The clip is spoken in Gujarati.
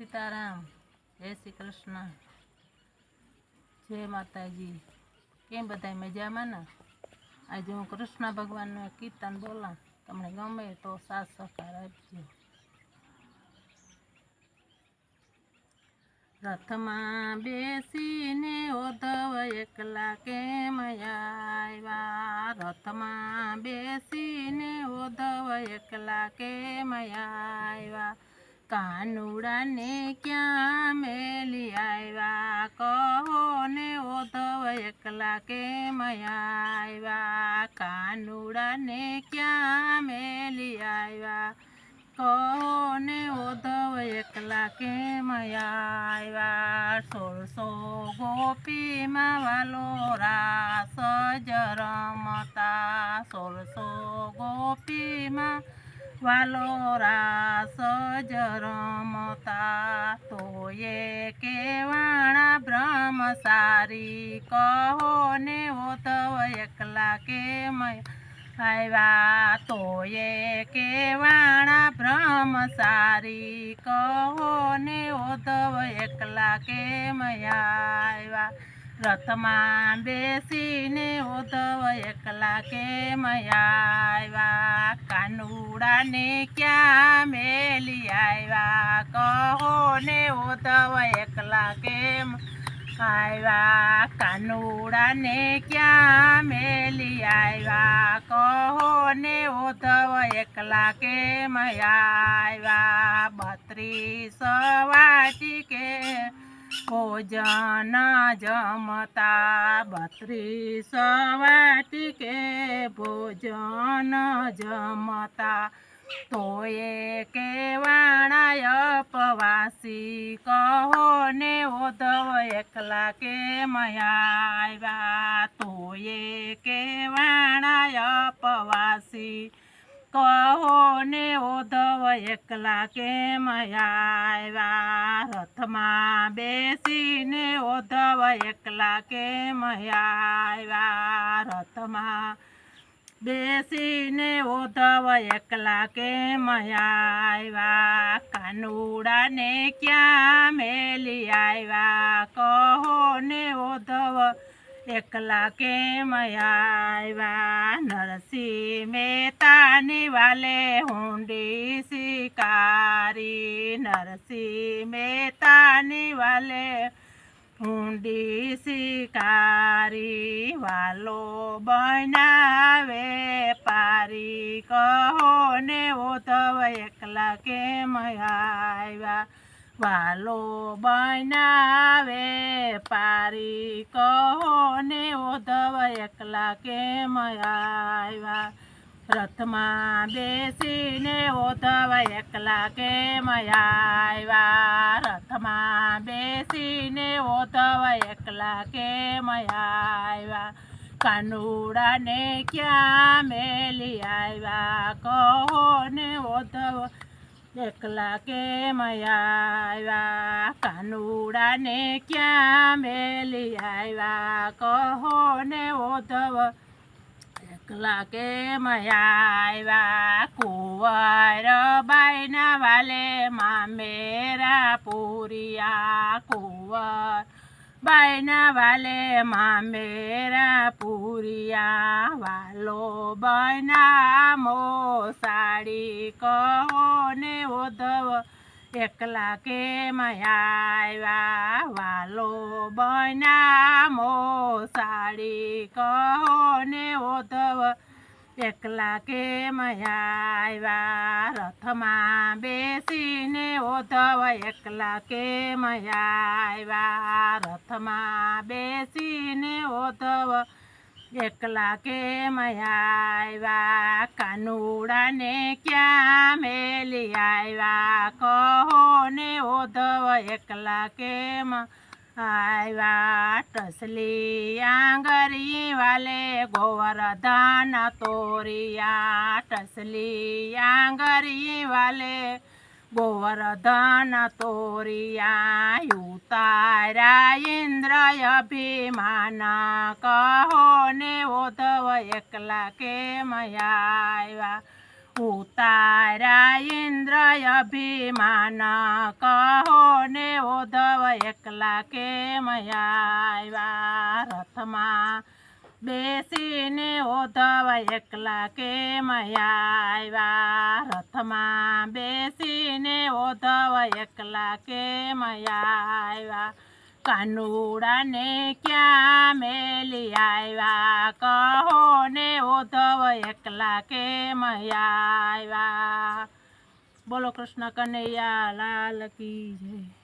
સીતારામ, જય શ્રી કૃષ્ણ. જય માતાજી. કેમ બધા મજામાં ને? આજે હું કૃષ્ણ ભગવાનનું કીર્તન બોલા તમને ગમે તો સાથ સહકાર આપજો. રથમાં બેસીને ઓધવ એકલા કેમ આવ્યા? રથમાં બેસીને ઓધવ એકલા કેમ આવ્યા? કાનુડાને ક્યાં મેલી આવ્યા કહો ને ઓધવ એકલા કેમ આવ્યા કાનુડાને ક્યાં મેલી આવ્યા કહો ને ઓધવ એકલા કેમ આવ્યા સોળસો ગોપીમાં વાલો રાસ જ રમતા. સોળસો ગોપીમાં વાલો રાસ તોયે કેવાણા બ્રહ્મસારી કહો ને ઓધવ એકલા કેમ આવ્યા? તોયે કેવાણા કેવાણા બ્રહ્મસારી કહો ને ઓધવ એકલા કેમ આવ્યા? રથમાં બેસીને ઓધવ એકલા કેમ આવ્યા? કાનુડાને ક્યાં મેલી આવ્યા? કહો ને ઓધવ એકલા કેમ આવ્યા? કાનુડાને ક્યાં મેલી આવ્યા? કહો ને ઓધવ એકલા કેમ આવ્યા? બત્રીસ વાટી કે ભોજન જમતા બત્રીસ વાટિકે ભોજન જમતા. તો કે કેવાણાય અપવાસી કહો ને ઓધવ એકલા કે આવ્યા? તો કે કેવાણાય અપવાસી કહો ને ઓધવ એકલા કેમ આવ્યા? રથમાં બેસીને ઓધવ એકલા કેમ આવ્યા? રથમાં બેસીને ઓધવ એકલા કેમ આવ્યા? કાનુડાને ક્યાં મેલી આવ્યા? કહો ને ઓધવ એકલા કેમ આવ્યા નરસિંહ મહેતાની વાલે હુંડી શિકારી. નરસિંહ મહેતાની વાલે હુંડી શિકારી. વાલો બનાવે પારી. કહો ને ઓધવ એકલા કેમ આવ્યા વાલો બનાવે, પારી કહો ને ઓધવ એકલા કેમ આવ્યા? રથમાં બેસીને ઓધવ એકલા કેમ આવ્યા? રથમાં બેસીને ઓધવ એકલા કેમ આવ્યા? કાનુડાને ક્યાં મેલી આવ્યા? કહો એકલા કેમ આવ્યા કાનુડાને ક્યાં મેલી આવ્યા કહો ને ઓધવ. એકલા કેમ આવ્યા કુંવર બાઈના વાલે મામેરા પૂરિયા, કુંવર બાઈના વાલે મામેરા પૂરિયા વાલો બના મોસાડી કહો ને ઓધવ એકલા કે આવ્યા વાલો બના મોસાડી કહો ને ઓધવ એકલા કેમ આવ્યા રથમાં બેસીને ઓધવ એકલા કેમ આવ્યા રથમાં બેસીને ઓધવ એકલા કેમ આવ્યા કાનુડાને ક્યાં મેલી આવ્યા કહો ને ઓધવ એકલા કેમ આવ્યા ટસલી આંગરી વાલે ગોવર્ધન તોરિયા ટસલી આંગરી વાલે ગોવર્ધન તોરિયા ઉતારા ઇન્દ્ર અભિમાન કહો ને ઓધવ એકલા કેમ આવ્યા ઉતારા ઇન્દ્ર અભિમાન કહો ને ઓધવ એકલા કેમ આવ્યા? રથમાં બેસીને ઓધવ એકલા કેમ આવ્યા? રથમાં બેસીને ઓધવ એકલા કેમ આવ્યા? કાનુડાને ક્યાં મેલી આવ્યા? કહો ને ઓધવ એકલા કેમ આવ્યા? બોલો કૃષ્ણ કનૈયા લાલ કી જય.